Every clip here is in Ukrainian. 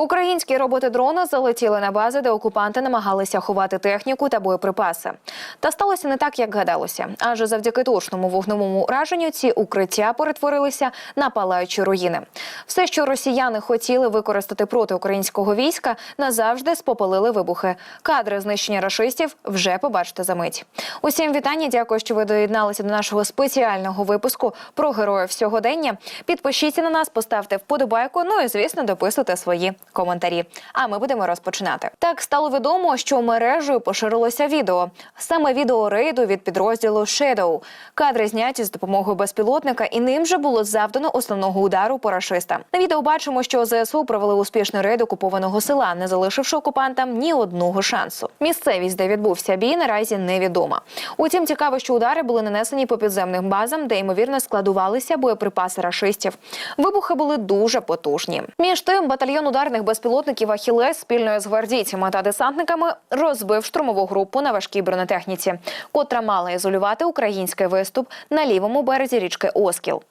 Українські роботи-дрони залетіли на бази, де окупанти намагалися ховати техніку та боєприпаси. Та сталося не так, як гадалося. Адже завдяки точному вогневому ураженню ці укриття перетворилися на палаючі руїни. Все, що росіяни хотіли використати проти українського війська, назавжди спопалили вибухи. Кадри знищення рашистів вже побачите за мить. Усім вітання. Дякую, що ви доєдналися до нашого спеціального випуску про героїв сьогодення. Підпишіться на нас, поставте вподобайку. Ну і звісно, дописуйте свої коментарі. А ми будемо розпочинати. Так стало відомо, що мережею поширилося відео. Саме відео рейду від підрозділу Shadow. Кадри зняті з допомогою безпілотника, і ним же було завдано основного удару по рашистам. На відео бачимо, що ЗСУ провели успішний рейд окупованого села, не залишивши окупантам ні одного шансу. Місцевість, де відбувся бій, наразі невідома. Утім, цікаво, що удари були нанесені по підземним базам, де ймовірно складувалися боєприпаси рашистів. Вибухи були дуже потужні. Між тим, батальйон ударних безпілотників Ахілес спільно з гвардійцями та десантниками розбив штурмову групу на важкій бронетехніці, котра мала ізолювати український виступ на лівому березі річки Оскіл.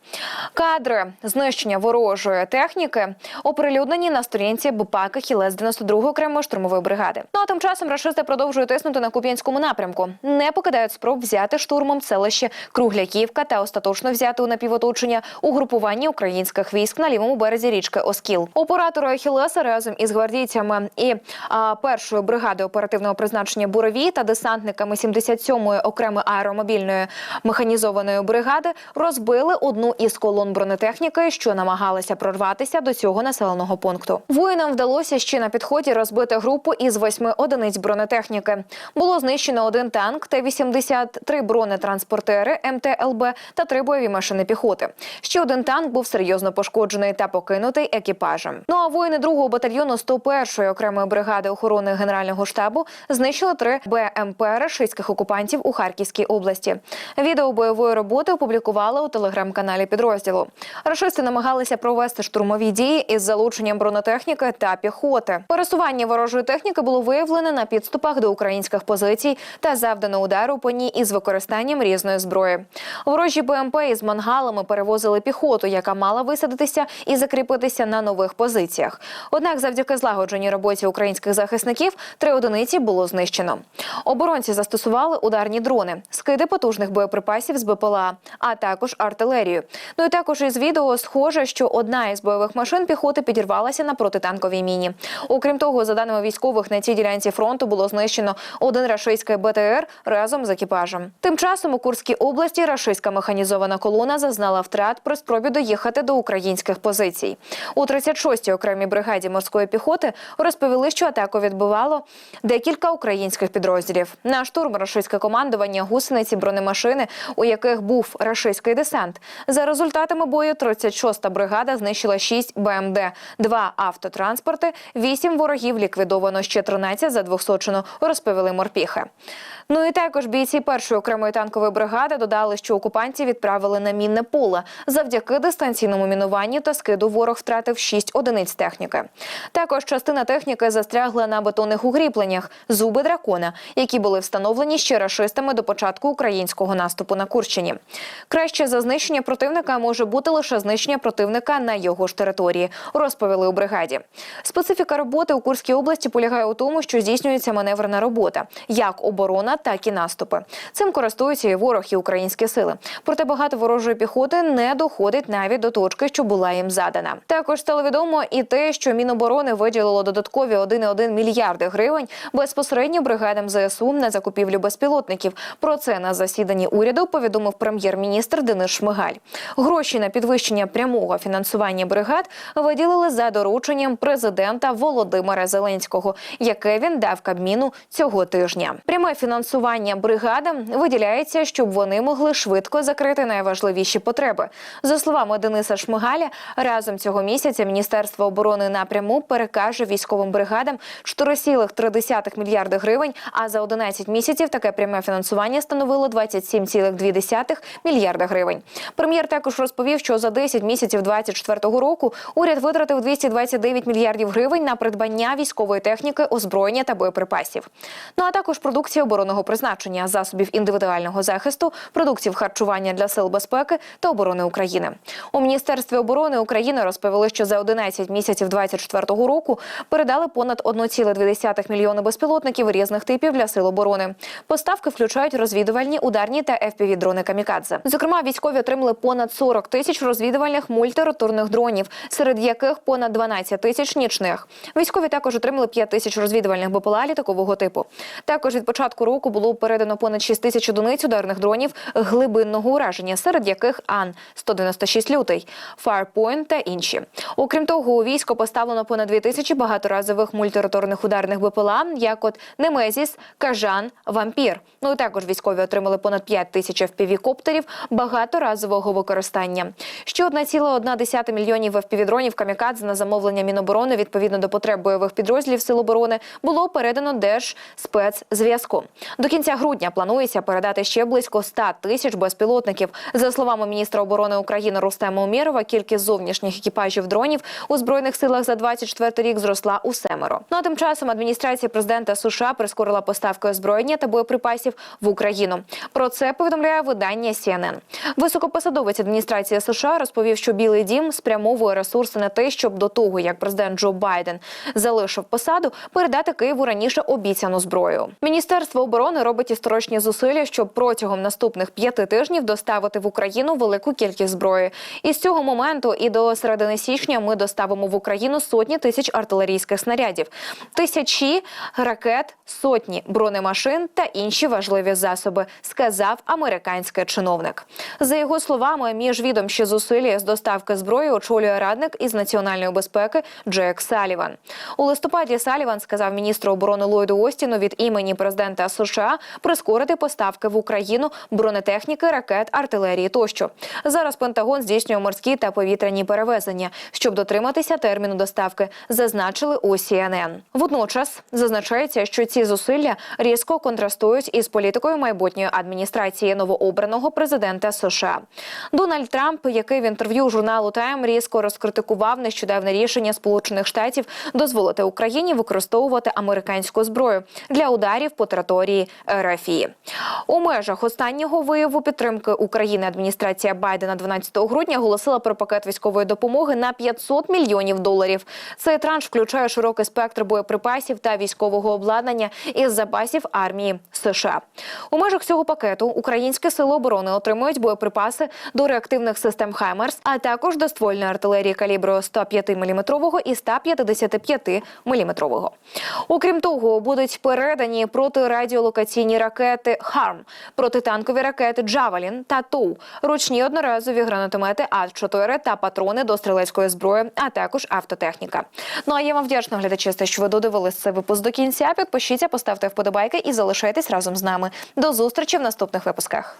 Кадри знищення ворожої техніки оприлюднені на сторінці БПАК Ахілес 92 окремої штурмової бригади. Ну а тим часом рашисти продовжують тиснути на Куп'янському напрямку, не покидають спроб взяти штурмом селище Кругляківка та остаточно взяти у напівоточення угрупування українських військ на лівому березі річки Оскіл. Оператори Ахілеса разом із гвардійцями і а, першої бригади оперативного призначення Бурові та десантниками 77-ї окремої аеромобільної механізованої бригади розбили одну із колон бронетехніки, що намагалася прорватися до цього населеного пункту. Воїнам вдалося ще на підході розбити групу із восьми одиниць бронетехніки. Було знищено один танк Т-83 бронетранспортери МТЛБ та три бойові машини піхоти. Ще один танк був серйозно пошкоджений та покинутий екіпажем. Ну а воїни другого батальйону 101-ї окремої бригади охорони генерального штабу знищили три БМП рашистських окупантів у Харківській області. Відео бойової роботи опублікували у телеграм-каналі підрозділу. Рашисти намагалися провести штурмові дії із залученням бронетехніки та піхоти. Пересування ворожої техніки було виявлено на підступах до українських позицій та завдано удару по ній із використанням різної зброї. Ворожі БМП із мангалами перевозили піхоту, яка мала висадитися і закріпитися на нових позиціях. Однак, завдяки злагодженій роботі українських захисників, три одиниці було знищено. Оборонці застосували ударні дрони, скиди потужних боєприпасів з БПЛА, а також артилерію. Ну і також із відео схоже, що одна із бойових машин піхоти підірвалася на протитанковій міні. Окрім того, за даними військових, на цій ділянці фронту було знищено один рашистський БТР разом з екіпажем. Тим часом у Курській області рашистська механізована колона зазнала втрат при спробі доїхати до українських позицій. У 36-й окремій бригаді морської піхоти розповіли, що атаку відбивало декілька українських підрозділів. На штурм рашистське командування гусениці бронемашини, у яких був рашистський десант. За результатами бою 36-та бригада знищила 6 БМД, 2 автотранспорти, 8 ворогів ліквідовано ще 13 задвохсочено, розповіли морпіхи. Ну і також бійці першої окремої танкової бригади додали, що окупантів відправили на мінне поле. Завдяки дистанційному мінуванню та скиду ворог втратив 6 одиниць техніки. Також частина техніки застрягла на бетонних укріпленнях зуби дракона, які були встановлені ще рашистами до початку українського наступу на Курщині. Краще за знищення противника може бути лише знищення противника на його ж території, розповіли у бригаді. Специфіка роботи у Курській області полягає у тому, що здійснюється маневрена робота, як оборона, так і наступи. Цим користуються і ворог, і українські сили. Проте багато ворожої піхоти не доходить навіть до точки, що була їм задана. Також стало відомо і те, що Міноборони виділило додаткові 1,1 мільярди гривень безпосередньо бригадам ЗСУ на закупівлю безпілотників. Про це на засіданні уряду повідомив прем'єр-міністр Денис Шмигаль. Гроші на підвищення прямого фінансування бригад виділили за дорученням президента Володимира Зеленського, яке він дав Кабміну цього тижня. Пряме фінансування бригадам виділяється, щоб вони могли швидко закрити найважливіші потреби. За словами Дениса Шмигаля, разом цього місяця Міністерство оборони напряму перекаже військовим бригадам 4,3 мільярди гривень. А за 11 місяців таке пряме фінансування становило 27,2 мільярда гривень. Прем'єр також розповів, що за 10 місяців 2024 року уряд витратив 229 мільярдів гривень на придбання військової техніки, озброєння та боєприпасів. Ну а також продукції оборонного призначення, засобів індивідуального захисту, продуктів харчування для сил безпеки та оборони України. У міністерстві оборони України розповіли, що за 11 місяців 2024 2024 року передали понад 1,2 мільйони безпілотників різних типів для сил оборони. Поставки включають розвідувальні, ударні та fpv дрони камікадзе. Зокрема, військові отримали понад 40 тисяч розвідувальних мультироторних дронів, серед яких понад 12 тисяч нічних. Військові також отримали 5 тисяч розвідувальних БПЛА літакового типу. Також від початку року було передано понад 6 тисяч одиниць ударних дронів глибинного ураження, серед яких Ан 196 лютий, Firepoint та інші. Окрім того, у військо поставлено понад 2 тисячі багаторазових мультироторних ударних БПЛА, як от Немезіс, Кажан, Вампір. Ну і також військові отримали понад 5 тисяч FPV-коптерів багаторазового використання. Ще 1,1 мільйонів FPV-дронів камікадзе на замовлення Міноборони відповідно до потреб бойових підрозділів Сил оборони було передано Держспецзв'язку. До кінця грудня планується передати ще близько 100 тисяч безпілотників. За словами міністра оборони України Рустема Умєрова, кількість зовнішніх екіпажів дронів у збройних силах за 24 рік зросла у семеро. Ну а тим часом адміністрація президента США прискорила поставки озброєння та боєприпасів в Україну. Про це повідомляє видання CNN. Високопосадовець адміністрації США розповів, що Білий Дім спрямовує ресурси на те, щоб до того, як президент Джо Байден залишив посаду, передати Києву раніше обіцяну зброю. Міністерство оборони робить історичні зусилля, щоб протягом наступних п'яти тижнів доставити в Україну велику кількість зброї. І з цього моменту і до середини січня ми доставимо в Україну сотні тисяч артилерійських снарядів, тисячі ракет, сотні бронемашин та інші важливі засоби, сказав американський чиновник. За його словами, міжвідомчі зусилля з доставки зброї очолює радник із національної безпеки Джек Саліван. У листопаді Саліван сказав міністру оборони Ллойду Остіну від імені президента США прискорити поставки в Україну бронетехніки, ракет, артилерії тощо. Зараз Пентагон здійснює морські та повітряні перевезення, щоб дотриматися терміну доставки, зазначили у CNN. Водночас зазначається, що ці зусилля різко контрастують із політикою майбутньої адміністрації новообраного президента США. Дональд Трамп, який в інтерв'ю журналу Time різко розкритикував нещодавне рішення Сполучених Штатів дозволити Україні використовувати американську зброю для ударів по території РФІ. У межах останнього вияву підтримки України адміністрація Байдена 12 грудня оголосила про пакет військової допомоги на 500 мільйонів доларів. Цей транш включає широкий спектр боєприпасів та військового обладнання із запасів армії США. У межах цього пакету українські сили оборони отримують боєприпаси до реактивних систем «Хаймерс», а також до ствольної артилерії калібру 105 мм і 155 мм. Окрім того, будуть передані протирадіолокаційні ракети «Харм», протитанкові ракети «Джавелін» та «Тоу», ручні одноразові гранатомети А-4 та патрони до стрілецької зброї, а також автотехніка. Ну а я вам вдячна глядачі, що ви додивились цей випуск до кінця. Підпишіться, поставте вподобайки і залишайтесь разом з нами. До зустрічі в наступних випусках.